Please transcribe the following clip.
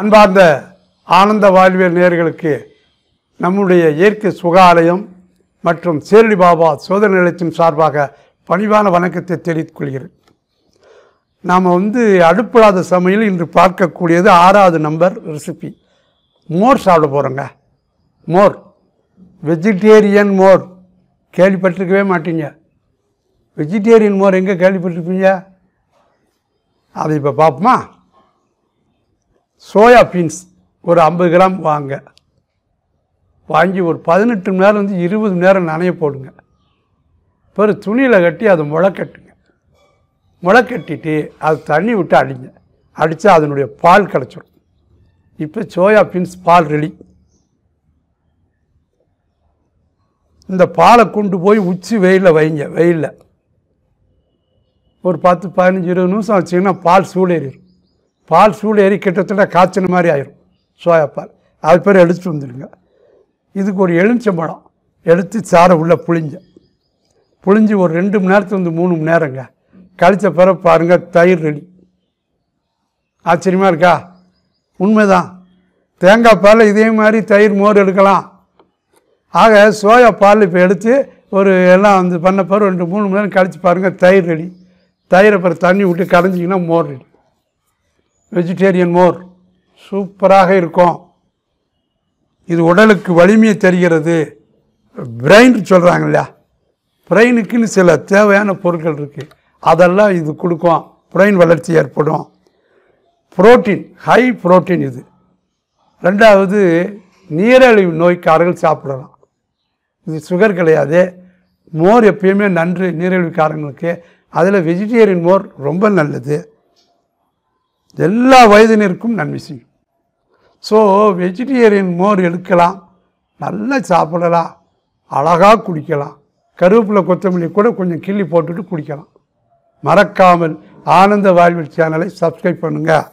அன்பார்ந்த ஆனந்த வாழ்வியல் நேர்களுக்கு நம்முடைய இயற்கை சுகாலயம் மற்றும் சேரடி பாபா சோதனை நிலையத்தின் சார்பாக பணிவான வணக்கத்தை தெரிவித்துக் கொள்கிறேன். நாம் வந்து அடுப்பிடாத சமையல் இன்று பார்க்கக்கூடியது ஆறாவது நம்பர் ரெசிபி மோர் சாப்பிட போகிறோங்க மோர். வெஜிடேரியன் மோர். கேள்விப்பட்டிருக்கவே மாட்டீங்க. வெஜிடேரியன் மோர் எங்கே கேள்விப்பட்டிருப்பீங்க? அதை இப்போ பார்ப்போமா? சோயா பீன்ஸ் ஒரு ஐம்பது கிராம் வாங்க. வாங்கி ஒரு பதினெட்டு மணி நேரம் வந்து இருபது மணி நேரம் நனைய போடுங்க. பிறகு துணியில் கட்டி அதை முளை கட்டுங்க. முளை கட்டிட்டு அது தண்ணி விட்டு அடிங்க. அடித்தா அதனுடைய பால் கிடச்சிடும் இப்போ சோயா பீன்ஸ் பால் ரெடி. இந்த பாலை கொண்டு போய் உச்சி வெயிலில் வைங்க வெயிலில். ஒரு பத்து பதினஞ்சு இருபது நிமிஷம் வச்சிங்கன்னா பால் சூடேறிடும் பால் சூடேறி கிட்டத்தட்ட காய்ச்சின மாதிரி ஆயிரும். சோயா பால். அது பேர் எடுத்துகிட்டு வந்துடுங்க. இதுக்கு ஒரு எலுமிச்சம்பழம் எடுத்து சாரை உள்ளே புளிஞ்ச புளிஞ்சு ஒரு ரெண்டு மணி நேரத்துல வந்து மூணு மணி நேரங்க. கழிச்ச பிறகு பாருங்கள் தயிர் ரெடி. ஆச்சரியமாக இருக்கா? உண்மைதான். தேங்காய் பால் இதே மாதிரி தயிர் மோர் எடுக்கலாம். ஆக சோயா பால் இப்போ எடுத்து ஒரு எல்லாம் வந்து பண்ண பிறகு ரெண்டு மூணு மணி நேரம் கழித்து பாருங்கள் தயிர் ரெடி. தயிரை பிறகு தண்ணி விட்டு கரைஞ்சிங்கன்னா மோர் ரெடி. வெஜிடேரியன் மோர். சூப்பராக இருக்கும். இது உடலுக்கு வலிமையை தருகிறது. பிரெயின் சொல்கிறாங்க இல்லையா? பிரெயினுக்குன்னு சில தேவையான பொருட்கள் இருக்குது அதெல்லாம் இது கொடுக்கும். பிரெயின் வளர்ச்சி ஏற்படும். புரோட்டீன் ஹை புரோட்டீன் இது. ரெண்டாவது நீரிழிவு நோய்க்காரர்கள் சாப்பிடலாம். இது சுகர் கிடையாது. மோர் எப்பயுமே நன்று நீரழிவுக்காரங்களுக்கு. அதில் வெஜிடேரியன் மோர் ரொம்ப நல்லது. எல்லா வயதினருக்கும் நன்மை செய்யும். ஸோ வெஜிடேரியன் மோர் எடுக்கலாம் நல்லா சாப்பிடலாம் அழகாக குடிக்கலாம் கருவேப்பிலை கொத்தமல்லி கூட கொஞ்சம் கிள்ளி போட்டுட்டு குடிக்கலாம். மறக்காமல் ஆனந்த வாழ்வில் சேனலை சப்ஸ்கிரைப் பண்ணுங்கள்